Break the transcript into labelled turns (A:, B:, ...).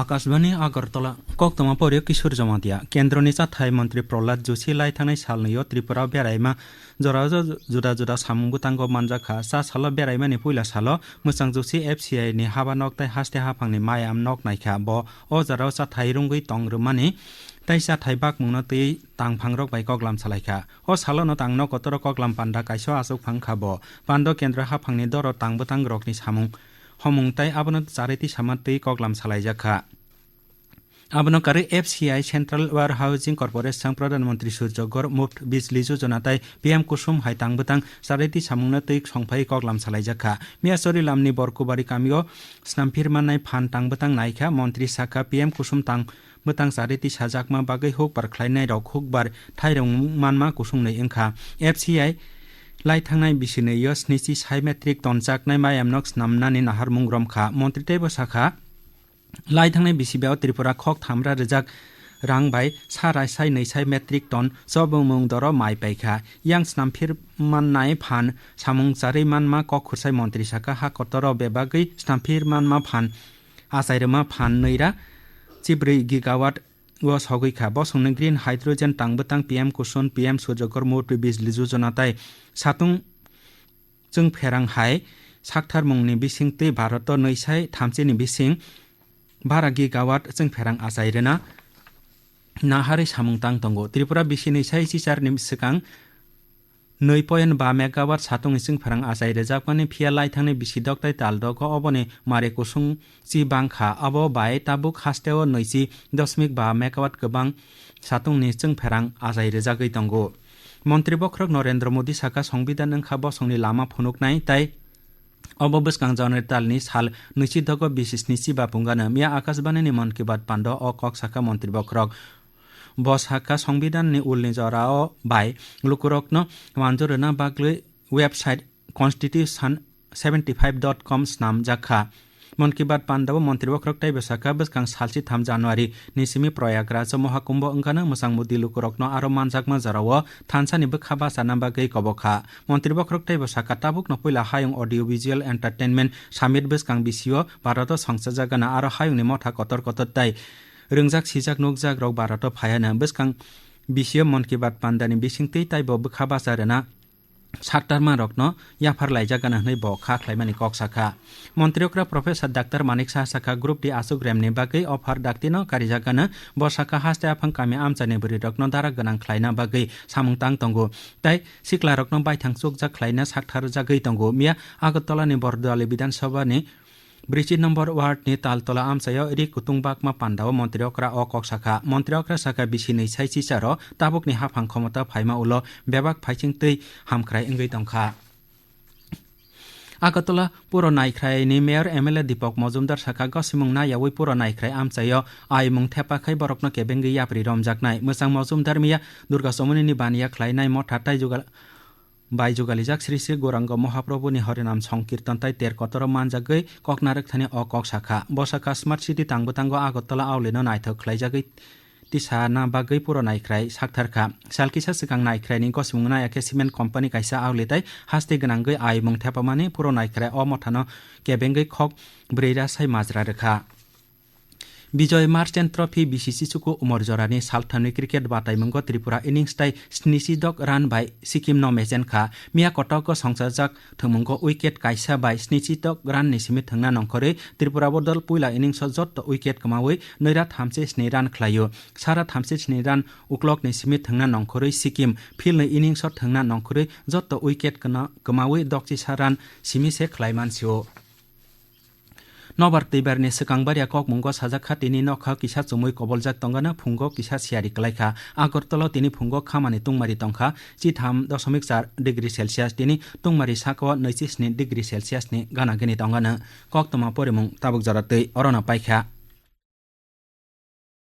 A: आकाशवाणी आगरतला कक्तमा पर्यो किशोर जमातिया केन्द्रनि चाथाय मन्त्री प्रहलाद जोशी लाई थांनाय सालनैयो त्रिपुरा बेरायमा जरा जुदा जुदा सामुंबो तांगो मानजाखा सा साल बेरायमानि पुइला साल मोसां जोशी एफसिआइ नि हाबा नकताय हास्ते हाफांनि मायाम नक नायखा ब अ जराव चाथाय रुंगै तंग्रोमानि taisa thaibak mungno tui tangphangrok bai koklam salaikha o salono tangno kotoro koklam panda kaisa asuk phangkha bo pando kendra haphangni doro tangbotang rokni samung homung tai abono chariti sama tui koklam salaijakha abono kare fci central war housing corporation প্রধানমন্ত্রী সূর্যগর মুফট বিজলি যোজনা তাই PM কুসুম high তাংবতাং সারাইতি সামুংনা তৈ সংফাই কগলাম সালাইজাখা মিয়াসরি লামনি বরকুবারি কামিও স্নামফির মানাই fun তাংবতাং নাইখা মন্ত্রী শাখা PM Kusum তাং botang sariti sajakma bagai hok par khlainai rok hokbar thairong manma kusungnai engkha fci लाइथांनाय बिसिनो यो स्निजि साय मेट्रिक टनजाकनाय मायामनक नामनानै नाहार मुंग्रमखा मन्त्रितै बसाखा लाइथांनाय बिसिबायाव त्रिपुरा खक थामरा रोजाक रां बाय साराय साय नै साय मेट्रिक टन सब मुं दर माइ पाइखा यांग स्नामफिर माननाय फान सामुंसारै मानमा कखुरसाय मन्त्रि साखा हा कतर बेबागै स्नामफिर मानमा फान आसायरमा फान नैरा चिब्रै gigawatt ua sogui kha bo sungne green hydrogen tangbutang pm kusun pm sojogor motri bijli jojona tai satung chung pherang hai সাকথার মংনি বিসিং তে ভারত নৈসাই থামচেনি বিসিং ভারাগি গাওয়াত চিং ফেরাং আজাইরেনা নাহারে সামুং তাং তঙ্গ ত্রিপুরা বিসি নৈসাই চিচার নিম সিকাং नै पयेन्ट बा megawatt साtung ising farang asai rejakmani phia lai thangne bisidok tai taldogo oboni mare kusung chi bangkha abo bai tabuk hasteo noisi dosmik ba megawatt gobang satung ni chung farang asai rejagoi tongo মন্ত্রী বক্রক নরেন্দ্র মোদী শাখা সংবিধান ওংখা বসংনি লামা ফুনুকনাই তাই of বসকাং জনের তালনি সাল নৈষিদ্ধক বিশেষনি Chiba পুঙ্গানো মিয়া আকাশবাণীনি মন কি বাত পাণ্ড অ কক শাখা মন্ত্রী বক্রক বসাকা সংবিধাননি উলনি জরাও বাই লুকুরকন ওয়ানজরনা বাগলে website constitution seventy five dot com স্নাম জাখা। মন কি বাত পান্ডাব মন্ত্রী বক্রক তাই বেসাকা বসকাং সালসি থাম জানুয়ারি। নিসিমি প্রয়াগরাজ মহাকুম্ভ ওংখানো মোসাং মুদি লুকুরকন আরও মানজাকমা জরাও থানসানিবো খাবা সানাবা গৈ কবখা। মন্ত্রী বক্রক তাই বেসাকা তাবুক নপইলা হায়ং অডিও ভিজুয়াল এন্টারটেনমেন্ট সামিট বসকাং বিসিও ভারত সংসাজাগানা আরও হায়ংনি মথা কতর কতর তাই। रोंजाक सिजाक नगजाक रग बाराथ' फायानो बोसखां बिसियो मन बात पान्दानि बिसिं तै ताइबो बोखा बाजारोना साक्टारमा रक्न याफार लाइजागाना हनै ब खाख्लाइमानि कक साखा मन्त्रियकरा प्रफेसर डाक्टर मानिक शाह साखा ग्रुप डि आसुक रेमने बागै अफार डाक्तिन कारिजागाना ब साखा हास्ते आफां कामे आमचाने बुरि रक्न दारा गनां ख्लाइना बागै सामुं तां ताइ सिक्ला रक्न बायथां चोकजा ख्लाइना साक्थार जागै तंगो। मिया आगतलानि बरदुवाले विधानसभानि ব্রিচি নম্বর ওয়ার্ডনি তালতলা আমসায় রি কুতুংবাকমা পান্ডাও মন্ত্রী অকরা অকক শাখা মন্ত্রী অকরা শাখা বিসিनै সাই চিচার তাবুকনি হাফাং ক্ষমতা ফাইমা উল বেবাক ফাইচিং তৈ হামখ্রাই ওঙ্গৈ তংখা আগরতলা পুর নাইখ্রাইনি মেয়র এমএলএ দীপক মজুমদার শাখা গসিমুং নায়াওই পুর নাইখ্রাই আমচায় আইমুং থেপাখাই বরকনো কেবেঙ্গি ইয়াপ্রি রমজাকনাই মোসাং মজুমদার মিয়া দুর্গা সমনিনি বানিয়া খ্লাইনাই বাইজুগালি যাক, শ্রী শ্রী গৌরাঙ্গ মহাপ্রভু নিহরে নাম সংকীর্তন তাই তের কতর মানজাগৈ ককনারেক থানে অ কক শাখা। বসাখা স্মার্ট সিটি তাংবো তাঙ্গ আগরতলা আউলেনো নাইথক খ্লাইজাগৈ টিসা না বাগৈ পুরো নাইখ্রাই সাকথারখা। সালকিসা সিকাং নাইখ্রাইনি গসমুংনা একে সিমেন্ট কোম্পানি কাইসা আউলিতাই হাস্তে গনাঙ্গৈ আই মুং থেপামানি পুরো নাইখ্রাই অ মঠানো কেবেঙ্গৈ খক ব্রেরা সাই মাজরা রেখা। বিজয় merchant trophy BCC চুকু Umar জরানি সালথানি cricket বাতাইমঙ্গ Tripura innings তাই স্নিসিদক রান বাই সিকিম ন মেজেনখা মিয়া Cuttack সংসাজাক থমঙ্গ wicket কাইসা by স্নিসিদক run নিসিমি থাংনা নংখরে Tripura বদল পুইলা ইনিংস যত উইকেট কমাওই নৈরা থামসে স্নি রান খ্লাইও সারা থামসে স্নি রান উক্লক নিসিমি থাংনা নংখরে সিকিম ফিল্ড ইনিংস থাংনা নংখরে যত উইকেট কমাওই দকচি সারান সিমিসে খ্লাইমানসিও নবার তৈবারনি সিকাংবারিয়া কক মুঙ্গ সাজাখা তিনি নখা কিসা চুমুই কবলজাক তঙ্গানো ফুঙ্গ কিসা সিয়ারি কলাইখা। আগরতলা তিনি ফুঙ্গ খামানি তুংমারি তংখা চিথাম দশমিক চার ডিগ্রি সেলসিয়াস তিনি তুংমারি সাকো নৈচি স্নি ডিগ্রি সেলসিয়াসনি গানাগিনি তঙ্গানো কক তমা পরিমুং তাবুক জরাতৈ অরনা পাইখা।